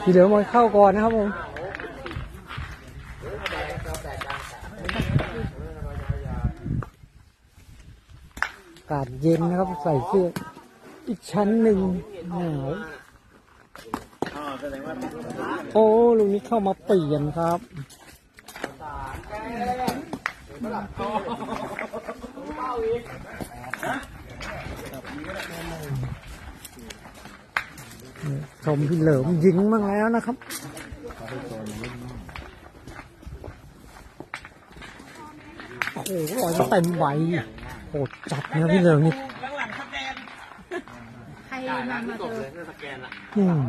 พี่เหลือมาเข้าก่อนนะครับผมอากาศเย็นนะครับใส่เสื้ออีกชั้นหนึ่งหนาวโอ้ลุงนี้เข้ามาเปลี่ยนครับ ชมพี่เหลิมยิงบ้างแล้วนะครับโอ้โหลอยมาเต็มใบโหดจัดนะพี่เหลิมนี่ใครมามาเจออืม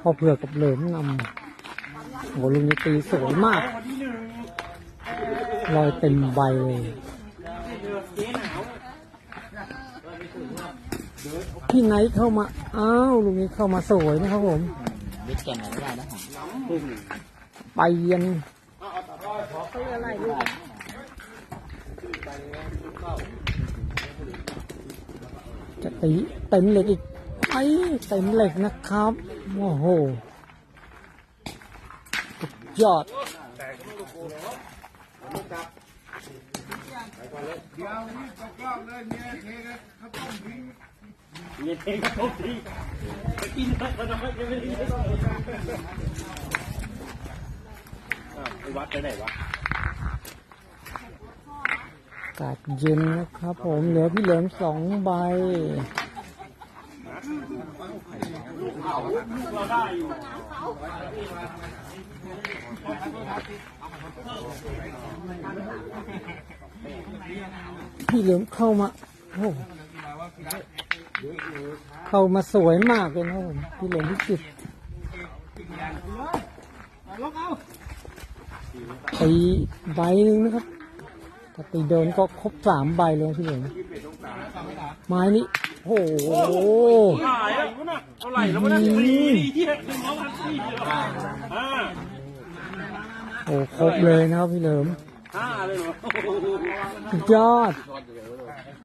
พอเผื่อกับเหลิมนำโหลุงนี่ตีสวยมากลอยเต็มใบเลย พี่ไนท์เข้ามา อ้าวลุงนี้เข้ามาสวยนะครับผมยึดแก่นไหนไม่ได้นะไปเย็นจะตีเต็มเหล็กอีกไอ้เต็มเหล็กนะครับ โอ้โหสุดยอ มีเพงกระทบดีไปกินน้อยก็น้อยจไม่ได้ยินอ้วไปวัดไปไหนวะอากาศเย็นนะครับผมเหลือพี่เหลิมสองใบพี่เหลิมเข้ามา โอ้ เข้ามาสวยมากเลยนะผมพี่เหลิมพิจิตรตีใบหนึ่งนะครับถ้าตีโดนก็ครบสามใบเลยพี่เหลิมไม้นี้โอ้โหหายแล้วนะเท่าไหร่แล้ววะนะดีดีเฮียหนึ่งร้อยพันสี่ห้โอ้ครบเลยนะครับพี่เหลิมห้าเลยเหรอยอด